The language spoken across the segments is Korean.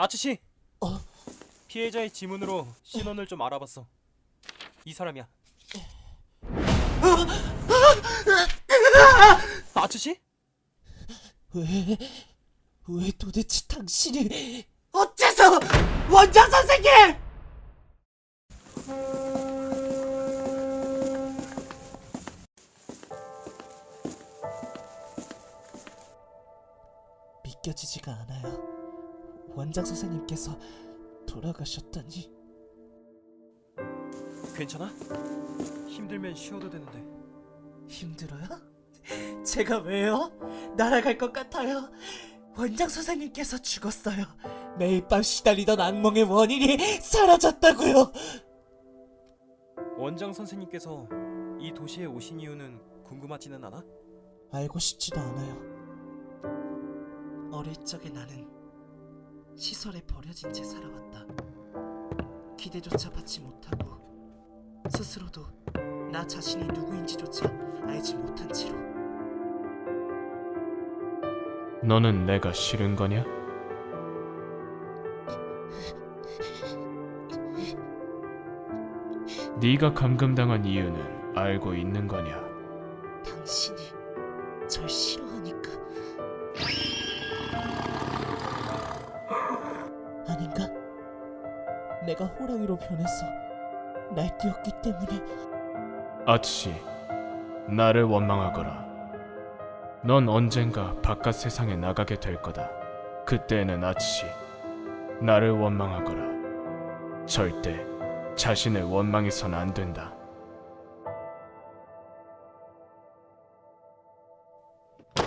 아츠씨. 어? 피해자의 지문으로 신원을 좀 알아봤어. 이 사람이야. 아츠씨? 왜, 왜 도대체 당신이 어째서 원장 선생님! 믿겨지지가 않아요. 원장 선생님께서 돌아가셨다니. 괜찮아? 힘들면 쉬어도 되는데. 힘들어요? 제가 왜요? 날아갈 것 같아요. 원장 선생님께서 죽었어요. 매일 밤 시달리던 악몽의 원인이 사라졌다고요. 원장 선생님께서 이 도시에 오신 이유는 궁금하지는 않아? 알고 싶지도 않아요. 어릴 적에 나는 시설에 버려진 채 살아왔다. 기대조차 받지 못하고 스스로도 나 자신이 누구인지조차 알지 못한 채로 너는 내가 싫은 거냐? 네가 감금당한 이유는 알고 있는 거냐? 내가 호랑이로 변해서 날뛰었기 때문에 아치, 나를 원망하거라. 넌 언젠가 바깥 세상에 나가게 될 거다. 그때는 아치, 나를 원망하거라. 절대 자신을 원망해선 안 된다.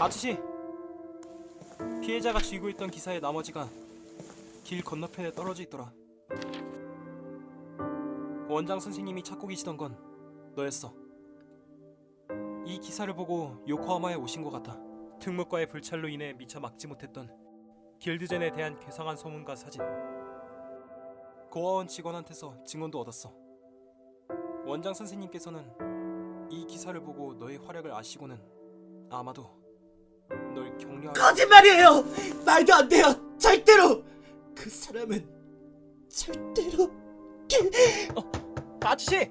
아츠씨. 피해자가 쥐고 있던 기사의 나머지가 길 건너편에 떨어져 있더라. 원장 선생님이 찾고 계시던 건 너였어. 이 기사를 보고 요코하마에 오신 것 같아. 특무과의 불찰로 인해 미처 막지 못했던 길드젠에 대한 괴상한 소문과 사진. 고아원 직원한테서 증언도 얻었어. 원장 선생님께서는 이 기사를 보고 너의 활약을 아시고는 아마도 널 격려할 거짓말이에요! 말도 안 돼요! 절대로! 그 사람은 절대로 아저씨!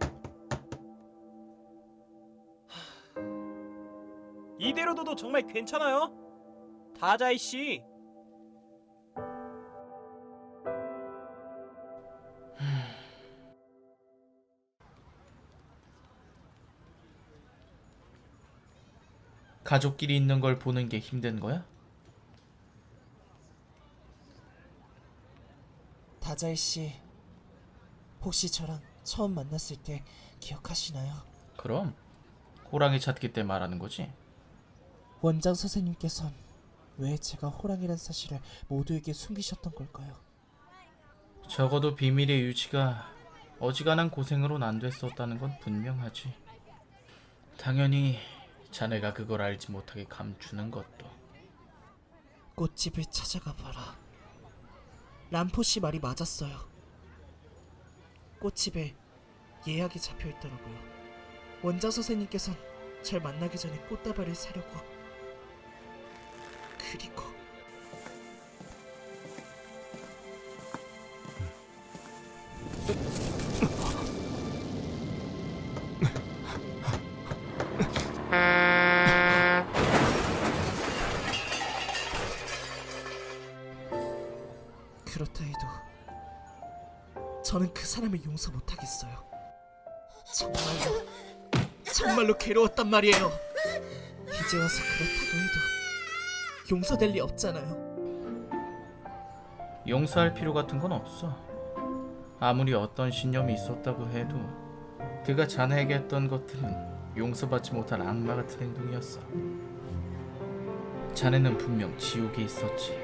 이대로 둬도 정말 괜찮아요? 다자이 씨. 가족끼리 있는 걸 보는 게 힘든 거야? 다자이 씨 혹시 저랑 처음 만났을 때 기억하시나요? 그럼 호랑이 찾기 때 말하는 거지? 원장 선생님께선 왜 제가 호랑이란 사실을 모두에게 숨기셨던 걸까요? 적어도 비밀의 유지가 어지간한 고생으론 안 됐었다는 건 분명하지. 당연히 자네가 그걸 알지 못하게 감추는 것도. 꽃집을 찾아가 봐라. 람포 씨 말이 맞았어요. 꽃집에 예약이 잡혀 있더라고요. 원장 선생님께선 절 만나기 전에 꽃다발을 사려고. 그리고 저는 그 사람을 용서 못하겠어요. 정말로 정말로 괴로웠단 말이에요. 이제 와서 그렇다고 해도 용서될 리 없잖아요. 용서할 필요 같은 건 없어. 아무리 어떤 신념이 있었다고 해도 그가 자네에게 했던 것들은 용서받지 못할 악마 같은 행동이었어. 자네는 분명 지옥에 있었지.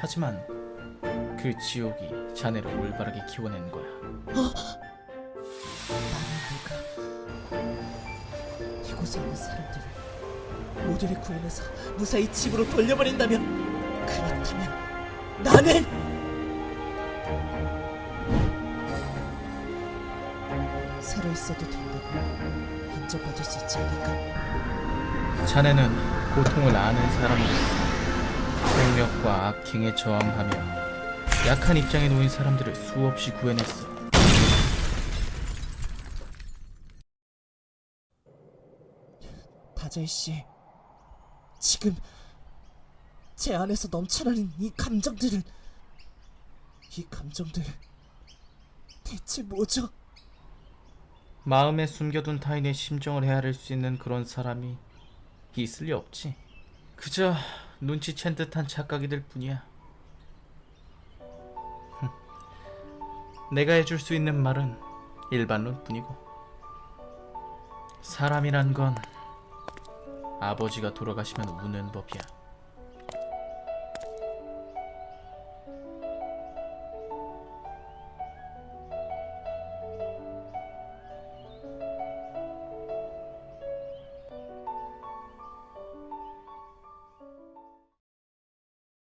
하지만 그 지옥이 자네를 올바르게 키워낸 거야. 나는 내가 이곳에 있는 사람들을 모두를 구해내서 무사히 집으로 돌려보낸다면 그렇다면 나는 살아 있어도 된다고 인정받을 수 있지 않을까? 자네는 고통을 아는 사람으로서 폭력과 악행에 저항하며 약한 입장에 놓인 사람들을 수없이 구해냈어. 다자이 씨, 지금 제 안에서 넘쳐나는 이 감정들은 이 감정들 대체 뭐죠? 마음에 숨겨둔 타인의 심정을 헤아릴 수 있는 그런 사람이 있을 리 없지. 그저 눈치챈 듯한 착각이들 뿐이야. 내가 해줄 수 있는 말은 일반론 뿐이고 사람이란 건 아버지가 돌아가시면 우는 법이야.